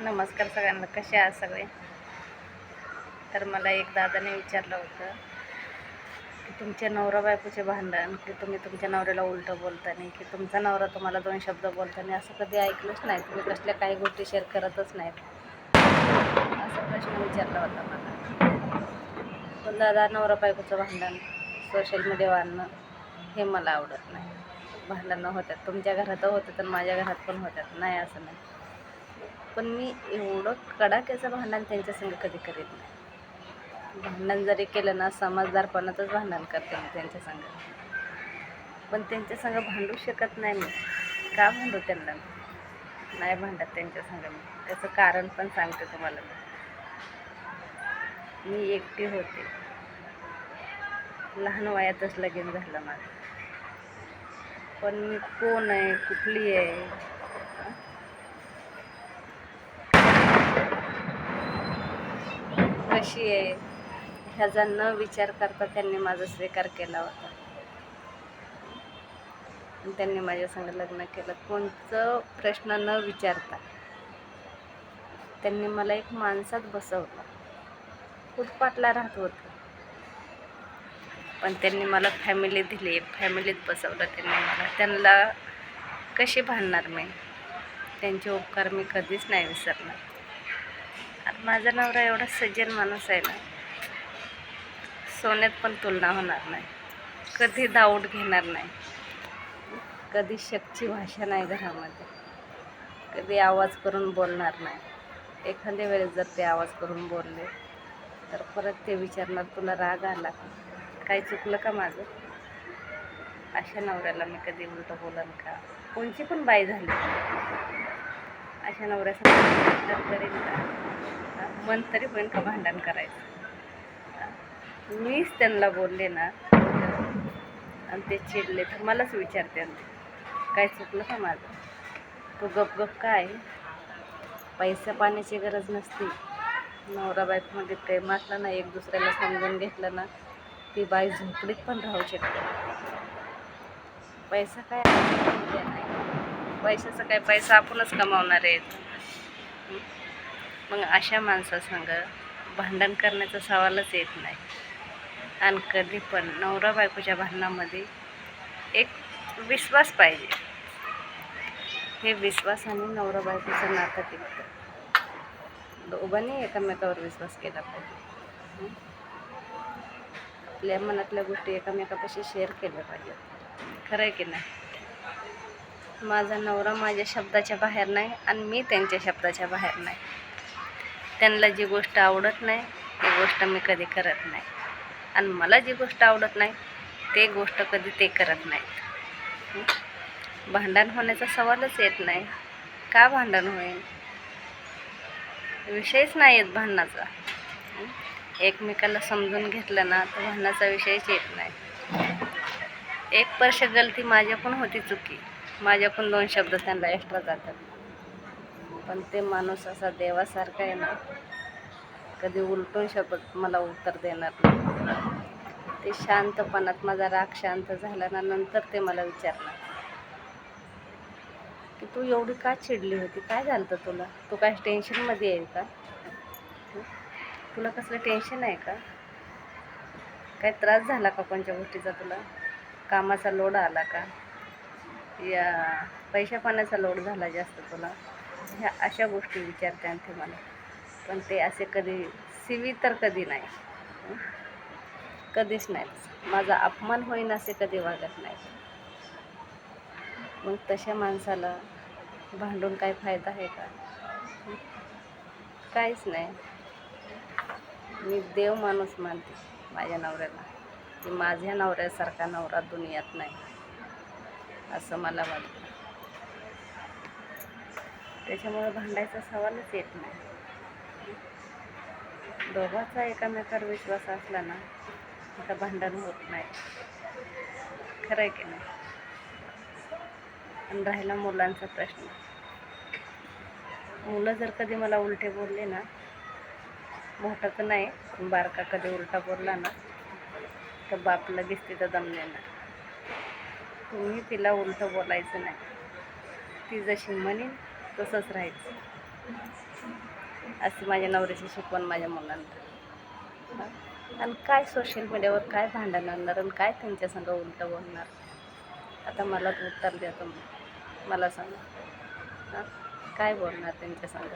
नमस्कार सगळ्यांना कसे आहात सगळे? तर मला एक दादाने विचारलं होतं की तुमच्या नवरा बायकोचे भांडण की तुम्ही तुमच्या नवऱ्याला उलटं बोलताना की तुमचा नवरा तुम्हाला दोन शब्द बोलताना असं कधी ऐकलंच नाही. तुम्ही कसल्या काही गोष्टी शेअर करतच नाहीत. असा प्रश्न विचारला होता मला. पण दादा नवरा बायकोचं भांडण सोशल मीडियावर आणणं हे मला आवडत नाही. भांडणं होतात. तुमच्या घरात होतं तर माझ्या घरात पण होतात. नाही असं नाही. पण मी एवढं कडाक्याचं भांडण त्यांच्या संग कधी करीत नाही. भांडण जरी केलं ना समजदारपणातच भांडण करते मी त्यांच्या संग. पण त्यांच्या संग भांडू शकत नाही मी. का भांडू त्यांना नाही भांडत त्यांच्या संग मी. त्याचं कारण पण सांगते तुम्हाला मी. मी एकटी होते. लहान वयातच लगीन झालं माझं. पण मी कोण आहे? कुठली आहे? कशी आहे. ह्याचा न विचार करता त्यांनी माझा स्वीकार केला होता. आणि त्यांनी माझ्यासंग लग्न केलं. कोणतं प्रश्न न विचारता त्यांनी मला एक माणसात बसवलं. फुटपाटला राहत होतं. पण त्यांनी मला फॅमिली दिली. फॅमिलीत बसवलं त्यांनी मला. त्यांना कशी भांडणार मी? त्यांचे उपकार मी कधीच नाही विसरणार. माझा नवरा एवढा सज्जन माणूस आहे ना सोन्यात पण तुलना होणार नाही. कधी दाऊट घेणार नाही. कधी शकची भाषा नाही घरामध्ये. कधी आवाज करून बोलणार नाही. एखाद्या वेळेस जर ते आवाज करून बोलले तर परत ते विचारणार तुला राग आला काही चुकलं का माझं? अशा नवऱ्याला मी कधी उलटं बोलन का? कोणची पण बाई झाली. अशा नवऱ्यासमोर तर करेन का मन तरी होईन का भांडण करायचं? मीच त्यांना बोलले ना आणि ते चिडले तर मलाच विचारते आणि काय चुकलं का माझं? तू गप गप काय पैसा पाण्याची गरज नसती. नवरा बायकोमध्ये प्रेम असलं ना एक दुसऱ्याला समजून घेतलं ना ती बाई झोपडीत पण राहू शकते. पैसा काय आहे? पैशाचा काय पैसा आपणच कमावणार आहेत. मग अशा माणसासंग भांडण करण्याचा सवालच येत नाही. आणि कधी पण नवरा बायकोच्या भांडणामध्ये एक विश्वास पाहिजे. हे विश्वासाने नवरा बायकोचं नातं टिकतं. दोघांनी एकमेकावर विश्वास केला पाहिजे. आपल्या मनातल्या गोष्टी एकमेकापाशी शेअर केल्या पाहिजेत. खरं आहे की नाही? माझा नवरा माझ्या शब्दाच्या बाहेर नाही आणि मी त्यांच्या शब्दाच्या बाहेर नाही. त्यांना जी गोष्ट आवडत नाही ती गोष्ट मी कधी करत नाही. आणि मला जी गोष्ट आवडत नाही ते गोष्ट कधी ते करत नाहीत. भांडण होण्याचा सवालच येत नाही. का भांडण होईल? विषयच नाही येत भांडणाचा. एकमेकाला समजून घेतलं ना तर भांडणाचा विषयच येत नाही. एक वर्ष गलती माझ्या पण होती चुकी. माझ्या पण दोन शब्द त्यांना एक्स्ट्रा जातात. पण ते माणूस असा देवासारखा आहे ना कधी उलटून शब्द मला उत्तर देणार नाही. ते शांतपणात माझा राग शांत झाला ना नंतर ते मला विचारणार. की तू एवढी का चिडली होती? काय झालं तुला? तू काय टेन्शनमध्ये आहे का? तुला कसलं टेन्शन आहे का? काय त्रास झाला का कोणत्या गोष्टीचा तुला? कामाचा लोड आला का? या पैशापाण्याचा लोड झाला जास्त तुला. ह्या अशा गोष्टी विचारते आणि ते मला. पण ते असे कधी सिवी तर कधी नाही. कधीच नाही. माझा अपमान होईन असे कधी वागत नाही. मग तशा माणसाला भांडून काय फायदा आहे का? काहीच नाही. मी देव माणूस मानते माझ्या नवऱ्याला. की माझ्या नवऱ्यासारखा नवरा दुनियात नाही. असं मला वाटतं. त्याच्यामुळे भांडायचा सवालच येत नाही. दोघांचा एकामेकावर विश्वास असला ना तर भांडण होत नाही. खरं आहे की नाही? आणि राहिला मुलांचा प्रश्न. मुलं जर कधी मला उलटे बोलले ना मोठं तर नाही बारका कधी उलटा बोलला ना तर बाप लगेच तिथं दम देणार. तुम्ही तिला उलटं बोलायचं नाही. ती जशी म्हणेन तसंच राहायचं. असं माझ्या नवऱ्याची शिकवण माझ्या मुलांना. आणि काय सोशल मीडियावर काय भांडण आणणार आणि काय त्यांच्या संग उलटं बोलणार? आता मला उत्तर द्या तुम्ही मला. सांगा. काय बोलणार त्यांच्या संग?